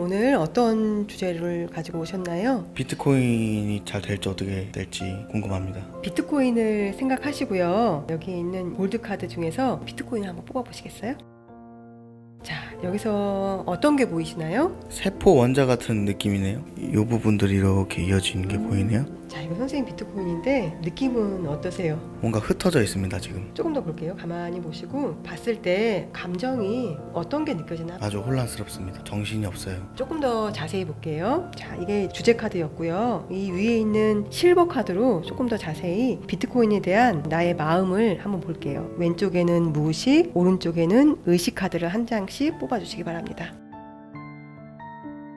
오늘 어떤 주제를 가지고 오셨나요? 비트코인이 잘 될지 어떻게 될지 궁금합니다. 비트코인을 생각하시고요. 여기 있는 골드카드 중에서 비트코인을 한번 뽑아보시겠어요? 자, 여기서 어떤 게 보이시나요? 세포 원자 같은 느낌이네요. 이 부분들이 이렇게 이어지는 게 보이네요. 자, 이거 선생님 비트코인인데 느낌은 어떠세요? 뭔가 흩어져 있습니다 지금. 조금 더 볼게요. 가만히 보시고 봤을 때 감정이 어떤 게 느껴지나? 아주 혼란스럽습니다. 정신이 없어요. 조금 더 자세히 볼게요. 자, 이게 주제 카드였고요. 이 위에 있는 실버 카드로 조금 더 자세히 비트코인에 대한 나의 마음을 한번 볼게요. 왼쪽에는 무식, 오른쪽에는 의식 카드를 한 장씩 뽑아 주시기 바랍니다.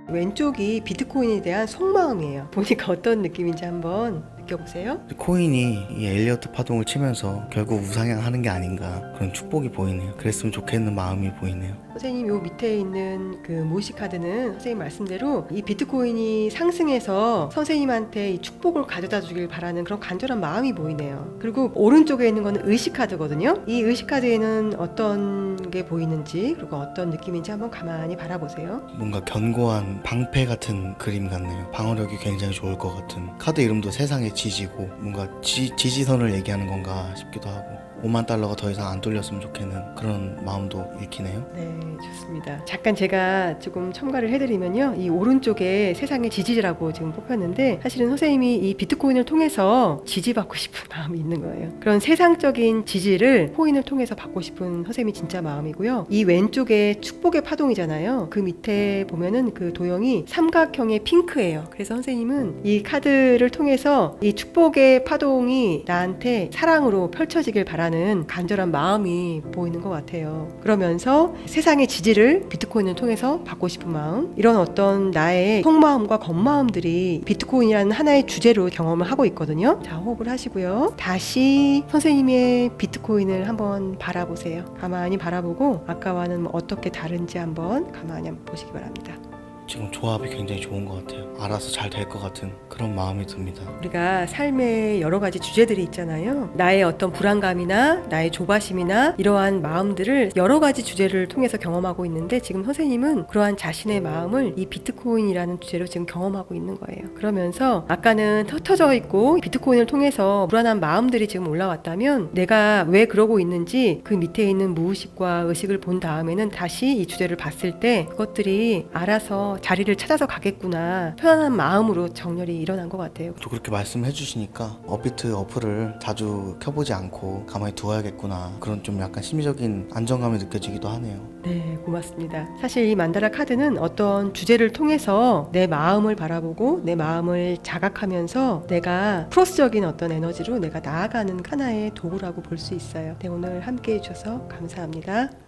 왼쪽이 비트코인에 대한 속마음이에요. 보니까 어떤 느낌인지 한번 느껴보세요. 코인이 이 엘리어트 파동을 치면서 결국 우상향하는 게 아닌가 그런 축복이 보이네요. 그랬으면 좋겠는 마음이 보이네요. 선생님 요 밑에 있는 그 모시 카드는 선생님 말씀대로 이 비트코인이 상승해서 선생님한테 이 축복을 가져다 주길 바라는 그런 간절한 마음이 보이네요. 그리고 오른쪽에 있는 거는 의식 카드거든요. 이 의식 카드에는 어떤 게 보이는지 그리고 어떤 느낌인지 한번 가만히 바라보세요. 뭔가 견고한 방패 같은 그림 같네요. 방어력이 굉장히 좋을 것 같은 카드 이름도 세상의 지지고 뭔가 지, 지지선을 얘기하는 건가 싶기도 하고 5만 달러가 더 이상 안 뚫렸으면 좋겠는 그런 마음도 읽히네요. 네, 좋습니다. 잠깐 제가 조금 첨가를 해드리면요. 이 오른쪽에 세상의 지지라고 지금 뽑혔는데 사실은 선생님이 이 비트코인을 통해서 지지받고 싶은 마음이 있는 거예요. 그런 세상적인 지지를 코인을 통해서 받고 싶은 선생님이 진짜 마음이고요. 이 왼쪽에 축복의 파동이잖아요. 그 밑에 보면은 그 도형이 삼각형의 핑크예요. 그래서 선생님은 이 카드를 통해서 이 축복의 파동이 나한테 사랑으로 펼쳐지길 바라는 간절한 마음이 보이는 것 같아요. 그러면서 세상의 지지를 비트코인을 통해서 받고 싶은 마음, 이런 어떤 나의 속마음과 겉마음들이 비트코인이라는 하나의 주제로 경험을 하고 있거든요. 자, 호흡을 하시고요. 다시 선생님의 비트코인을 한번 바라보세요. 가만히 바라보고 아까와는 뭐 어떻게 다른지 한번 가만히 한번 보시기 바랍니다. 지금 조합이 굉장히 좋은 것 같아요. 알아서 잘 될 것 같은 그런 마음이 듭니다. 우리가 삶에 여러 가지 주제들이 있잖아요. 나의 어떤 불안감이나 나의 조바심이나 이러한 마음들을 여러 가지 주제를 통해서 경험하고 있는데 지금 선생님은 그러한 자신의 마음을 이 비트코인이라는 주제로 지금 경험하고 있는 거예요. 그러면서 아까는 흩어져 있고 비트코인을 통해서 불안한 마음들이 지금 올라왔다면 내가 왜 그러고 있는지 그 밑에 있는 무의식과 의식을 본 다음에는 다시 이 주제를 봤을 때 그것들이 알아서 자리를 찾아서 가겠구나 편안한 마음으로 정렬이 일어난 것 같아요. 또 그렇게 말씀해 주시니까 업비트 어플을 자주 켜보지 않고 가만히 두어야겠구나 그런 좀 약간 심리적인 안정감이 느껴지기도 하네요. 네, 고맙습니다. 사실 이 만다라 카드는 어떤 주제를 통해서 내 마음을 바라보고 내 마음을 자각하면서 내가 플러스적인 어떤 에너지로 내가 나아가는 하나의 도구라고 볼 수 있어요. 네, 오늘 함께 해주셔서 감사합니다.